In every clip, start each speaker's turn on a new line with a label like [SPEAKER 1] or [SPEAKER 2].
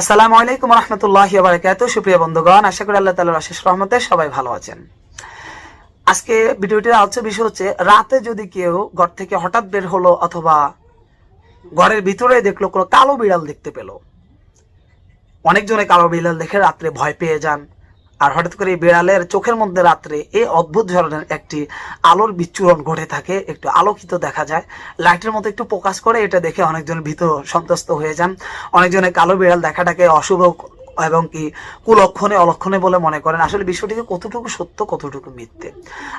[SPEAKER 1] আসসালামু আলাইকুম রহমতুল্লাহ বারাকাত সুপ্রিয় বন্ধুগণ, আশা করি আল্লাহ তালার আশিস রহমতে সবাই ভালো আছেন। আজকে ভিডিওটির আলোচ্য বিষয় হচ্ছে, রাতে যদি কেউ ঘর থেকে হঠাৎ বের হলো অথবা ঘরের ভিতরে দেখল কোনো কালো বিড়াল দেখতে পেল, অনেকজনে কালো বিড়াল দেখে রাত্রে ভয় পেয়ে যান। আর হঠাৎ করে বিড়ালের চোখের মধ্যে রাত্রে এই অদ্ভুত ধরনের একটি আলোর বিচ্ছুরণ ঘটে থাকে, একটু আলোকিত দেখা যায়। লাইটের মতো একটু প্রকাশ করে, এটা দেখে অনেকজন ভীত সন্ত্রস্ত হয়ে যান। অনেকজনে কালো বিড়াল দেখাটাকে অশুভ এবং কি কুলক্ষণে, অলক্ষণে বলে মনে করেন। আসলে বিষয়টিকে কতটুকু সত্য, কতটুকু মিথ্যে?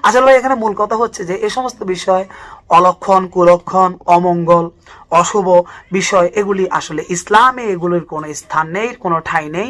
[SPEAKER 1] আসলে এখানে মূল কথা হচ্ছে যে, এ সমস্ত বিষয়, অলক্ষণ, কুলক্ষণ, অমঙ্গল, অশুভ বিষয়, এগুলি আসলে ইসলামে এগুলির কোনো স্থান নেই, কোনো ঠাঁই নেই।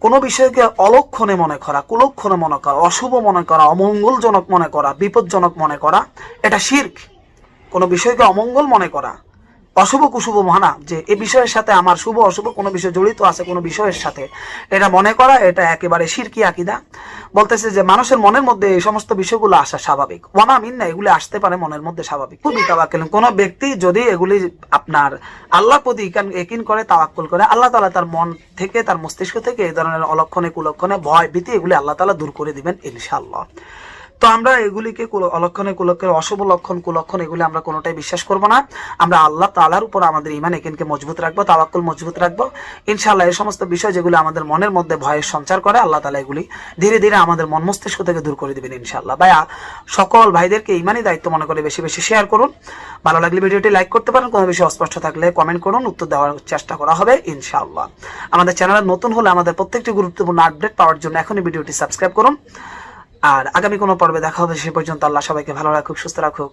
[SPEAKER 1] কোনো বিষয়কে অলক্ষণে মনে করা, কুলক্ষণে মনে করা, অশুভ মনে করা, অমঙ্গলজনক মনে করা, বিপজ্জনক মনে করা, এটা শির্ক। কোনো বিষয়কে অমঙ্গল মনে করা অশুভ কুশুভ মানা যে এই বিষয়ের সাথে আমার শুভ অশুভ কোনো বিষয় জড়িত আছে কোনো বিষয়ের সাথে। এটা মনে করা, এটা একেবারে শিরকি আকিদা। বলতেছে যে মানুষের মনের মধ্যে এই সমস্ত বিষয়গুলো আসা স্বাভাবিক। ওয়ামা মিন না এগুলি আসতে পারে মনের মধ্যে স্বাভাবিক। খুবই তাওয়াক্কেল কোন ব্যক্তি যদি এগুলি আপনার আল্লাহ প্রতি একিন করে, তাওয়াক্কুল করে, আল্লাহ তাআলা তার মন থেকে, তার মস্তিষ্ক থেকে এই ধরনের অলক্ষণে, কুলক্ষণে, ভয়, ভীতি এগুলি আল্লাহ তালা দূর করে দিবেন ইনশাআল্লাহ। তো আমরা এগুলিকে অলক্ষণে কুলক্ষণে অশুভ লক্ষণ, কুলক্ষণ, এগুলি আমরা কোনোটাই বিশ্বাস করব না। আমরা আল্লাহ তালার উপর আমাদের ইমান একিনকে মজবুত রাখব, তাওয়াক্কুল মজবুত রাখব। ইনশাআল্লাহ এই সমস্ত বিষয় যেগুলো আমাদের মনের মধ্যে ভয়ের সঞ্চার করে, আল্লাহ তালা এগুলি ধীরে ধীরে আমাদের মন মস্তিষ্ক থেকে দূর করে দিবেন ইনশাআল্লাহ। ভাই আ- সকল ভাইদেরকে ইমানই দায়িত্ব মনে করে বেশি বেশি শেয়ার করুন। ভালো লাগলে ভিডিওটি লাইক করতে পারেন, কোনো বিষয় অস্পষ্ট থাকলে কমেন্ট করুন, উত্তর দেওয়ার চেষ্টা করা হবে ইনশাআল্লাহ। আমাদের চ্যানেলে নতুন হলে আমাদের প্রত্যেকটি গুরুত্বপূর্ণ আপডেট পাওয়ার জন্য এখনই ভিডিওটি সাবস্ক্রাইব করুন। আর আগামী কোনো পর্বে দেখা হবে সে পর্যন্ত আল্লাহ সবাইকে ভালো রাখুক সুস্থ রাখুক।